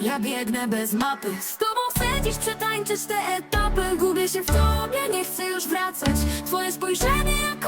Ja biegnę bez mapy. Z tobą chcę dziś przetańczyć te etapy. Gubię się w tobie, nie chcę już wracać. Twoje spojrzenie jak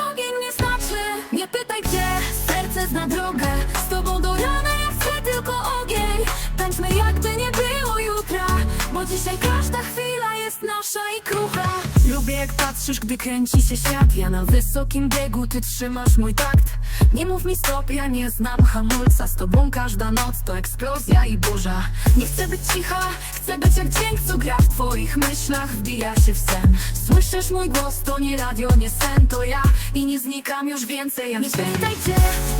i krucha. Lubię jak patrzysz, gdy kręci się świat. Ja na wysokim biegu, ty trzymasz mój takt. Nie mów mi stop, ja nie znam hamulca. Z tobą każda noc to eksplozja i burza. Nie chcę być cicha, chcę być jak dźwięk, co gra w twoich myślach. Wbija się w sen. Słyszysz mój głos, to nie radio, nie sen, to ja. I nie znikam już więcej. Jak Nie pytaj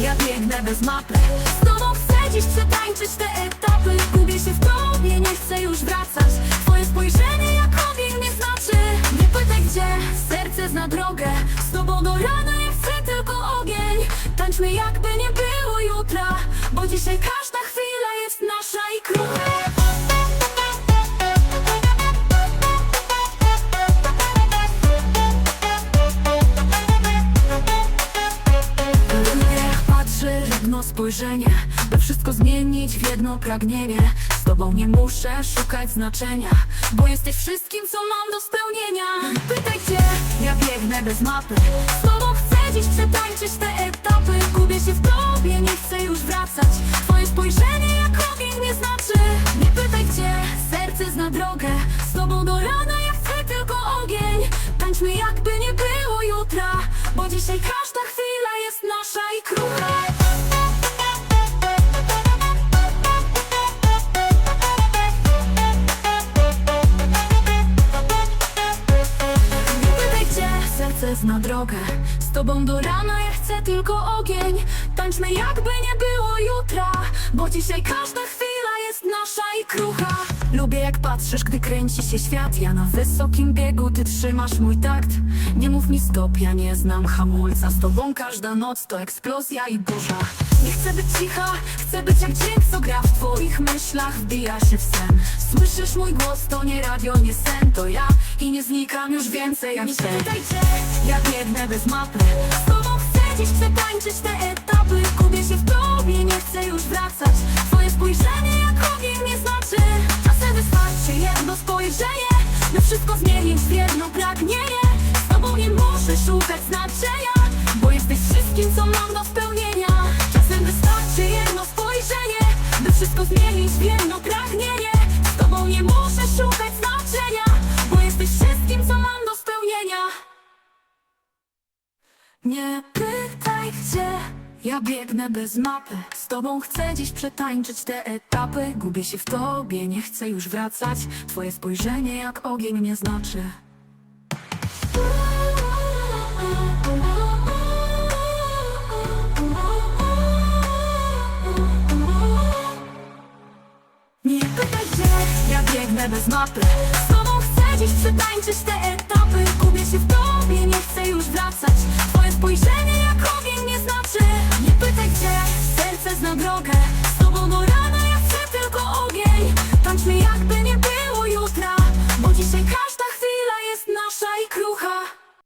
ja biegnę bez mapy. Z tobą chcę dziś przetańczyć te etapy. Gubię się w tobie, nie chcę już wracać dzisiaj każda chwila jest nasza i patrzy jedno spojrzenie By wszystko zmienić w jedno pragnienie. Z tobą nie muszę szukać znaczenia Bo jesteś wszystkim, co mam do spełnienia. Pytaj gdzie, ja biegnę bez mapy. Z tobą chcę dziś przetańczyć te etapy. Gubię się w tobie, nie chcę już wracać. Twoje spojrzenie jak ogień mnie znaczy. Nie pytaj gdzie, serce zna drogę. Z tobą do rana ja chcę tylko ogień. Tańczmy jakby nie było jutra Bo dzisiaj każda serce zna drogę. Z tobą do rana ja chcę tylko ogień. Tańczmy jakby nie było jutra Bo dzisiaj każda chwila jest nasza i krucha. Lubię jak patrzysz, gdy kręci się świat. Ja na wysokim biegu, ty trzymasz mój takt. Nie mów mi stop, ja nie znam hamulca. Z tobą każda noc to eksplozja i burza Nie chcę być cicha, chcę być jak dźwięk, co gra w twoich myślach Wbija się w sen. Słyszysz mój głos, to nie radio, nie sen To ja. I nie znikam już więcej jak sen Pytaj gdzie, ja biegnę bez mapy. Z tobą chcę dziś przetańczyć te etapy. Gubię się w tobie, nie chcę już wracać. Twoje spojrzenie jak ogień mnie znaczy. Czasem wystarczy jedno spojrzenie By wszystko zmienić w jedno wszystko zmienić w jedno pragnienie Z tobą nie muszę szukać znaczenia Bo jesteś wszystkim, co mam do spełnienia. Nie pytaj gdzie, ja biegnę bez mapy. Z tobą chcę dziś przetańczyć te etapy. Gubię się w tobie, nie chcę już wracać. Twoje spojrzenie jak ogień mnie znaczy biegnę bez mapy. Z tobą chcę dziś przetańczyć te etapy. Gubię się w tobie, nie chcę już wracać. Twoje spojrzenie